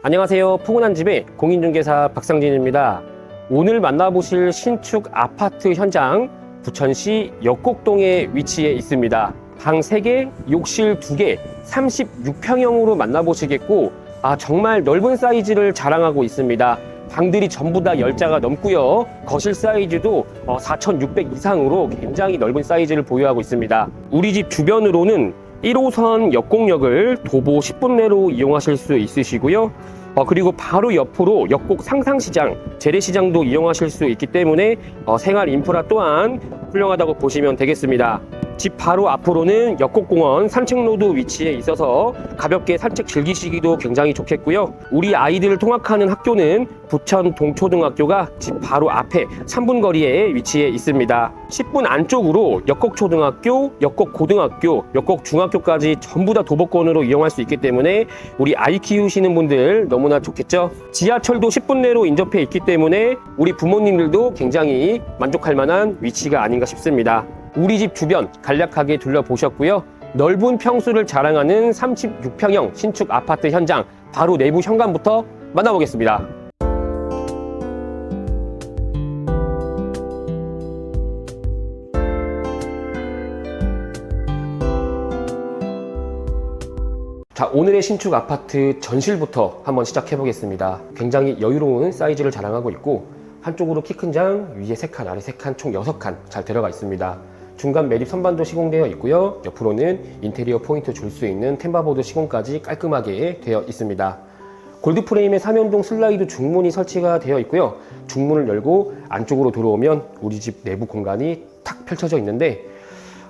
안녕하세요. 푸근한 집의 공인중개사 박상진입니다. 오늘 만나보실 신축 아파트 현장 부천시 역곡동에 위치해 있습니다. 방 3개, 욕실 2개, 36평형으로 만나보시겠고 아 정말 넓은 사이즈를 자랑하고 있습니다. 방들이 전부 다 10자가 넘고요. 거실 사이즈도 4,600 이상으로 굉장히 넓은 사이즈를 보유하고 있습니다. 우리 집 주변으로는 1호선 역곡역을 도보 10분 내로 이용하실 수 있으시고요. 어, 그리고 바로 옆으로 역곡 상상시장, 재래시장도 이용하실 수 있기 때문에 어, 생활 인프라 또한 훌륭하다고 보시면 되겠습니다. 집 바로 앞으로는 역곡공원 산책로도 위치해 있어서 가볍게 산책 즐기시기도 굉장히 좋겠고요. 우리 아이들을 통학하는 학교는 부천 동초등학교가 집 바로 앞에 3분 거리에 위치해 있습니다. 10분 안쪽으로 역곡초등학교, 역곡고등학교, 역곡중학교까지 전부 다 도보권으로 이용할 수 있기 때문에 우리 아이 키우시는 분들 너무나 좋겠죠. 지하철도 10분 내로 인접해 있기 때문에 우리 부모님들도 굉장히 만족할 만한 위치가 아닌가 싶습니다. 우리 집 주변 간략하게 둘러보셨고요. 넓은 평수를 자랑하는 36평형 신축 아파트 현장 바로 내부 현관부터 만나보겠습니다. 자, 오늘의 신축 아파트 전실부터 한번 시작해 보겠습니다. 굉장히 여유로운 사이즈를 자랑하고 있고 한쪽으로 키 큰 장, 위에 3칸, 아래 3칸, 총 6칸 잘 들어가 있습니다. 중간 매립 선반도 시공되어 있고요. 옆으로는 인테리어 포인트 줄 수 있는 템바보드 시공까지 깔끔하게 되어 있습니다. 골드 프레임의 삼연동 슬라이드 중문이 설치가 되어 있고요. 중문을 열고 안쪽으로 들어오면 우리 집 내부 공간이 탁 펼쳐져 있는데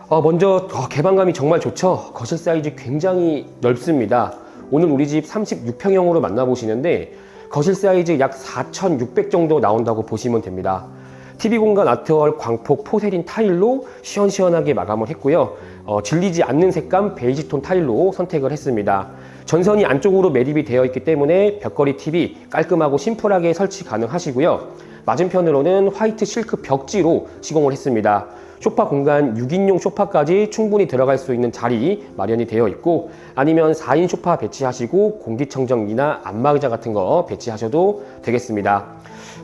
어, 먼저 어, 개방감이 정말 좋죠. 거실 사이즈 굉장히 넓습니다. 오늘 우리 집 36평형으로 만나보시는데 거실 사이즈 약 4,600 정도 나온다고 보시면 됩니다. TV 공간 아트월 광폭 포세린 타일로 시원시원하게 마감을 했고요. 어, 질리지 않는 색감 베이지톤 타일로 선택을 했습니다. 전선이 안쪽으로 매립이 되어 있기 때문에 벽걸이 TV 깔끔하고 심플하게 설치 가능하시고요. 맞은편으로는 화이트 실크 벽지로 시공을 했습니다. 소파 공간 6인용 소파까지 충분히 들어갈 수 있는 자리 마련이 되어 있고 아니면 4인 소파 배치하시고 공기청정기나 안마의자 같은 거 배치하셔도 되겠습니다.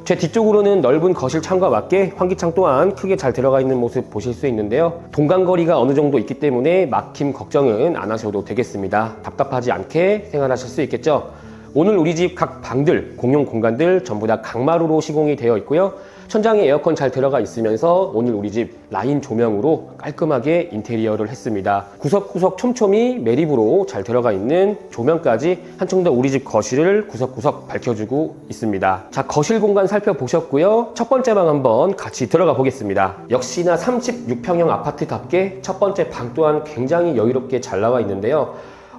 제 뒤쪽으로는 넓은 거실 창과 맞게 환기창 또한 크게 잘 들어가 있는 모습 보실 수 있는데요. 동간거리가 어느 정도 있기 때문에 막힘 걱정은 안 하셔도 되겠습니다. 답답하지 않게 생활하실 수 있겠죠. 오늘 우리 집 각 방들, 공용 공간들 전부 다 강마루로 시공이 되어 있고요. 천장에 에어컨 잘 들어가 있으면서 오늘 우리 집 라인 조명으로 깔끔하게 인테리어를 했습니다. 구석구석 촘촘히 매립으로 잘 들어가 있는 조명까지 한층 더 우리 집 거실을 구석구석 밝혀주고 있습니다. 자, 거실 공간 살펴보셨고요. 첫 번째 방 한번 같이 들어가 보겠습니다. 역시나 36평형 아파트답게 첫 번째 방 또한 굉장히 여유롭게 잘 나와 있는데요.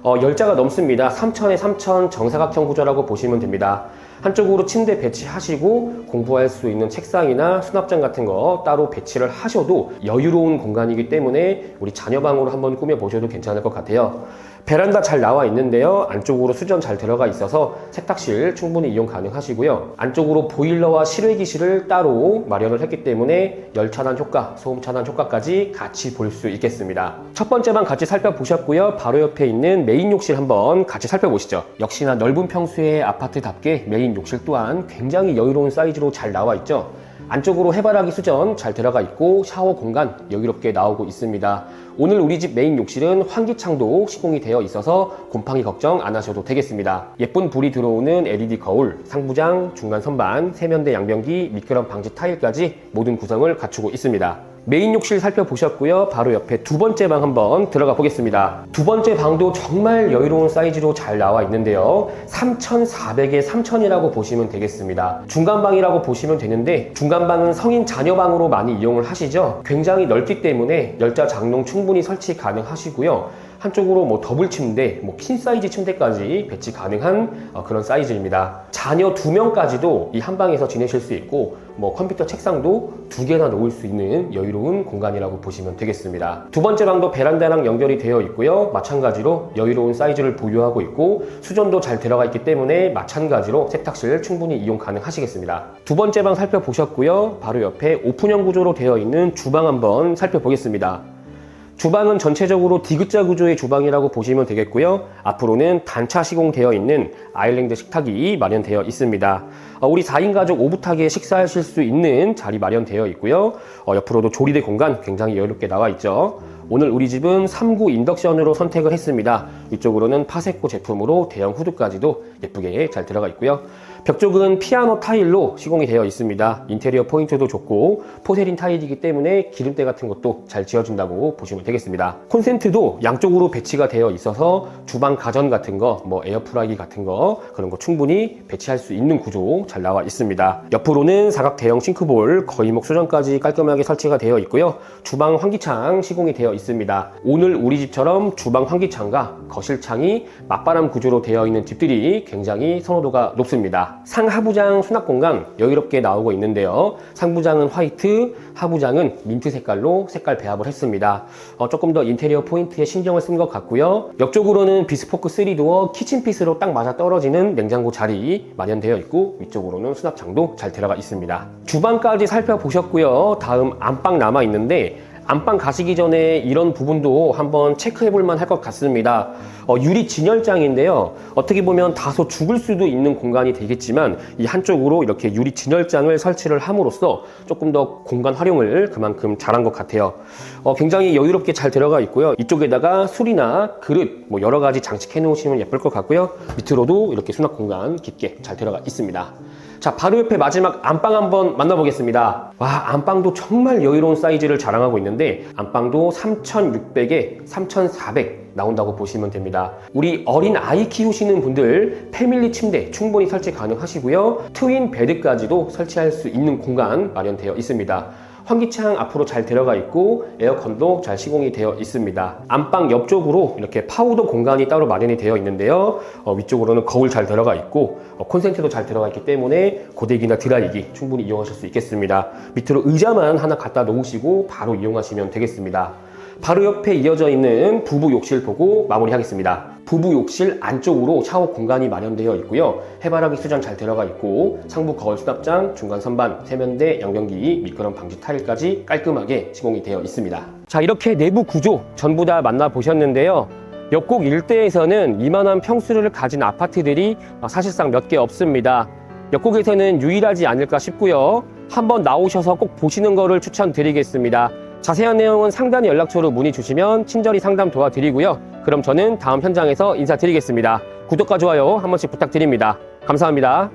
어, 열자가 넘습니다. 3천에 3천 정사각형 구조라고 보시면 됩니다. 한쪽으로 침대 배치하시고 공부할 수 있는 책상이나 수납장 같은 거 따로 배치를 하셔도 여유로운 공간이기 때문에 우리 자녀방으로 한번 꾸며보셔도 괜찮을 것 같아요. 베란다 잘 나와 있는데요. 안쪽으로 수전 잘 들어가 있어서 세탁실 충분히 이용 가능하시고요. 안쪽으로 보일러와 실외기실을 따로 마련을 했기 때문에 열 차단 효과, 소음 차단 효과까지 같이 볼 수 있겠습니다. 첫 번째 방 같이 살펴보셨고요. 바로 옆에 있는 메인 욕실 한번 같이 살펴보시죠. 역시나 넓은 평수의 아파트답게 메인 욕실 또한 굉장히 여유로운 사이즈로 잘 나와 있죠. 안쪽으로 해바라기 수전 잘 들어가 있고 샤워 공간 여유롭게 나오고 있습니다. 오늘 우리 집 메인 욕실은 환기창도 시공이 되어 있어서 곰팡이 걱정 안 하셔도 되겠습니다. 예쁜 불이 들어오는 LED 거울, 상부장, 중간 선반, 세면대 양변기, 미끄럼 방지 타일까지 모든 구성을 갖추고 있습니다. 메인 욕실 살펴보셨고요. 바로 옆에 두 번째 방 한번 들어가 보겠습니다. 두 번째 방도 정말 여유로운 사이즈로 잘 나와 있는데요. 3,400에 3,000이라고 보시면 되겠습니다. 중간방이라고 보시면 되는데 중간방은 성인 자녀방으로 많이 이용을 하시죠. 굉장히 넓기 때문에 열자 장롱 충분히 설치 가능하시고요. 한쪽으로 뭐 더블 침대, 뭐 퀸 사이즈 침대까지 배치 가능한 어, 그런 사이즈입니다. 자녀 두 명까지도 이 한 방에서 지내실 수 있고 뭐 컴퓨터 책상도 두 개나 놓을 수 있는 여유로운 공간이라고 보시면 되겠습니다. 두 번째 방도 베란다랑 연결이 되어 있고요. 마찬가지로 여유로운 사이즈를 보유하고 있고 수전도 잘 들어가 있기 때문에 마찬가지로 세탁실 충분히 이용 가능하시겠습니다. 두 번째 방 살펴보셨고요. 바로 옆에 오픈형 구조로 되어 있는 주방 한번 살펴보겠습니다. 주방은 전체적으로 디귿자 구조의 주방이라고 보시면 되겠고요. 앞으로는 단차 시공되어 있는 아일랜드 식탁이 마련되어 있습니다. 어, 우리 4인 가족 오붓하게 식사하실 수 있는 자리 마련되어 있고요. 어, 옆으로도 조리대 공간 굉장히 여유롭게 나와 있죠. 오늘 우리 집은 3구 인덕션으로 선택을 했습니다. 위쪽으로는 파세코 제품으로 대형 후드까지도 예쁘게 잘 들어가 있고요. 벽 쪽은 피아노 타일로 시공이 되어 있습니다. 인테리어 포인트도 좋고 포세린 타일이기 때문에 기름때 같은 것도 잘 지워준다고 보시면 되겠습니다. 콘센트도 양쪽으로 배치가 되어 있어서 주방 가전 같은 거, 뭐 에어프라이기 같은 거 그런 거 충분히 배치할 수 있는 구조 잘 나와 있습니다. 옆으로는 사각 대형 싱크볼, 거의목 수전까지 깔끔하게 설치가 되어 있고요. 주방 환기창 시공이 되어 있습니다. 오늘 우리 집처럼 주방 환기창과 거실창이 맞바람 구조로 되어 있는 집들이 굉장히 선호도가 높습니다. 상하부장 수납 공간 여유롭게 나오고 있는데요. 상부장은 화이트, 하부장은 민트 색깔로 색깔 배합을 했습니다. 어, 조금 더 인테리어 포인트에 신경을 쓴 것 같고요. 옆쪽으로는 비스포크 3도어 키친핏으로 딱 맞아 떨어지는 냉장고 자리 마련되어 있고 위쪽으로는 수납장도 잘 들어가 있습니다. 주방까지 살펴보셨고요. 다음 안방 남아 있는데 안방 가시기 전에 이런 부분도 한번 체크해 볼만 할 것 같습니다. 어, 유리 진열장인데요. 어떻게 보면 다소 죽을 수도 있는 공간이 되겠지만 이 한쪽으로 이렇게 유리 진열장을 설치를 함으로써 조금 더 공간 활용을 그만큼 잘한 것 같아요. 어, 굉장히 여유롭게 잘 들어가 있고요. 이쪽에다가 술이나 그릇 뭐 여러 가지 장식해 놓으시면 예쁠 것 같고요. 밑으로도 이렇게 수납 공간 깊게 잘 들어가 있습니다. 자, 바로 옆에 마지막 안방 한번 만나보겠습니다. 와, 안방도 정말 여유로운 사이즈를 자랑하고 있는데, 안방도 3,600에 3,400 나온다고 보시면 됩니다. 우리 어린 아이 키우시는 분들 패밀리 침대 충분히 설치 가능하시고요. 트윈 베드까지도 설치할 수 있는 공간 마련되어 있습니다. 환기창 앞으로 잘 들어가 있고 에어컨도 잘 시공이 되어 있습니다. 안방 옆쪽으로 이렇게 파우더 공간이 따로 마련이 되어 있는데요. 어, 위쪽으로는 거울 잘 들어가 있고 어, 콘센트도 잘 들어가 있기 때문에 고데기나 드라이기 충분히 이용하실 수 있겠습니다. 밑으로 의자만 하나 갖다 놓으시고 바로 이용하시면 되겠습니다. 바로 옆에 이어져 있는 부부 욕실 보고 마무리하겠습니다. 부부 욕실 안쪽으로 샤워 공간이 마련되어 있고요. 해바라기 수전 잘 들어가 있고 상부 거울 수납장, 중간 선반, 세면대, 양변기, 미끄럼 방지 타일까지 깔끔하게 시공이 되어 있습니다. 자 이렇게 내부 구조 전부 다 만나보셨는데요. 역곡 일대에서는 이만한 평수를 가진 아파트들이 사실상 몇 개 없습니다. 역곡에서는 유일하지 않을까 싶고요. 한번 나오셔서 꼭 보시는 거를 추천드리겠습니다. 자세한 내용은 상단 연락처로 문의 주시면 친절히 상담 도와드리고요. 그럼 저는 다음 현장에서 인사드리겠습니다. 구독과 좋아요 한 번씩 부탁드립니다. 감사합니다.